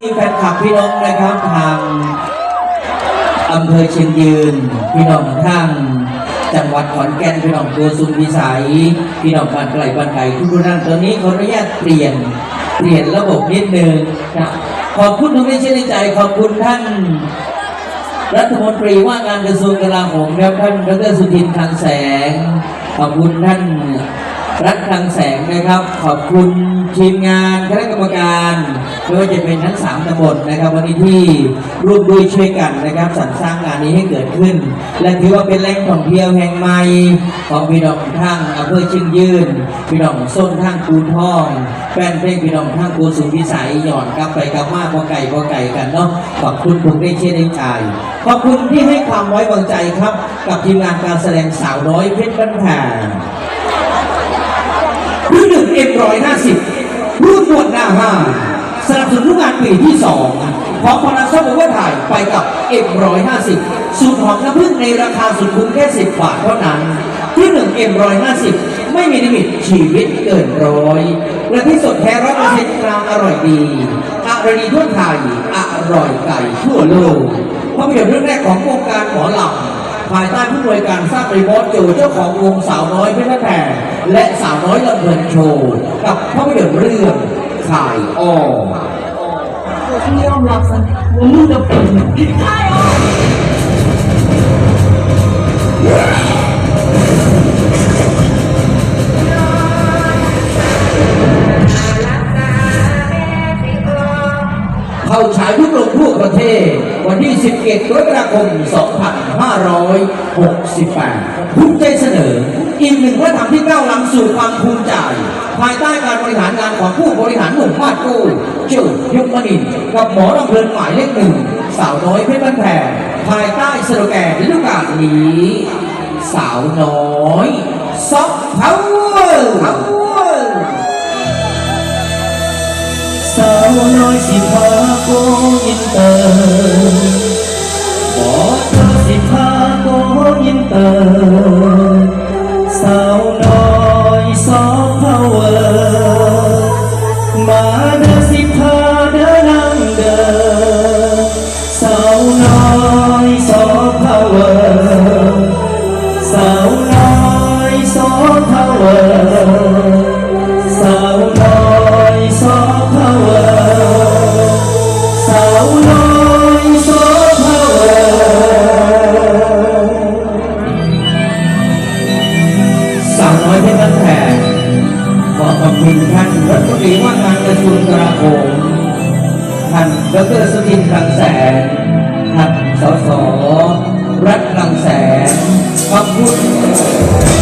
มีแฟนคลับพี่น้องนะครับทางอำเภอเชียงยืน พี่น้องทาง จังหวัดขอนแก่นพี่น้องตัวสุนวิสัยพี่น้องบ้านไกลบ้านไกลทุกท่านตอนนี้ขออนุญาตเปลี่ยนเปลี่ยนระบบนิดนึงนะขอบคุณทุกท่านเช่นใจขอบคุณท่าน รัฐมนตรีว่าการกระทรวงกลาโหมครับท่านดรสุทินคลังแสง ขอบคุณท่าน รัฐคลังแสงนะครับ ขอบคุณทีมงานคณะกรรมการไม่ว่าจะเป็นทั้งสามตำบลนะครับ วันนี้ที่ร่วมด้วยช่วยกันนะครับสรรสร้างงานนี้ให้เกิดขึ้น และถือว่าเป็นแหล่งท่องเที่ยวแห่งใหม่ของพี่น้องทางอำเภอเชียงยืนพี่น้องส้นทางคูนทองแฟนเพลงพี่น้องทางกูสุพิสัยหย่อนกลับไปกลับมาพอไก่พอไก่กันเนาะขอบคุณทุกได้เช่นได้ใจขอบคุณที่ให้ความไว้วางใจครับ กับทีมงานการแสดงสาวน้อยเพชรบ้านแพง อ็มร้อยห้าสิบรุ่นหนวดหน้าห้าสนับสนุนทุกงานปีที่สองของพนักงานว่าถ่ายไปกับเอ็มร้อยห้าสิบสูตรหอมน้ำผึ้งในราคาสุดคุ้มแค่สิบบาทเท่านั้นรุ่นหนึ่งเอ็มร้อยห้าสิบไม่มีลิมิตชีวิตเกินร้อยและที่สดแท้ร้อยเปอร์เซ็นต์กลางอร่อยดีอร่อยดีทั่วไทยอร่อยไก่ทั่วโลกภาพยนตร์เรื่องแรกของวงการหมอหลำ ภายใต้ผู้บริการสร้างรีโมทโจเจ้าของวงสาวน้อยเพชรแพรและสาวน้อยลำเพลินโชว์ กับภาพยนตร์เรื่องขายอ้อที่ยอมรับซะว่ามึงจะเป็นใช่หรอเข้าฉายทุกโรงทั่วประเทศ วันที่ 11กรกฎาคม 2568ภูมิใจเสนอ อีกหนึ่งพระธรรมที่ก้าวล้ำสู่ความภูมิใจ ภายใต้การบริหารงานของผู้บริหารหนุ่มมาดกู้เจ้ายกมณินกับหมอลำเพลินหมายเลขหนึ่งสาวน้อยเพชรบ้านแพงภายใต้สโลแกนฤดูกาลนี้ สาวน้อยซอฟต์พาวเวอร์สาวน้อยสิพาโกยินเตอร์ ยินเตอ ทรวงกลาโหมท่านดรสุทินคลังแสนท่านสสรัฐคลังแสนขอบคุณ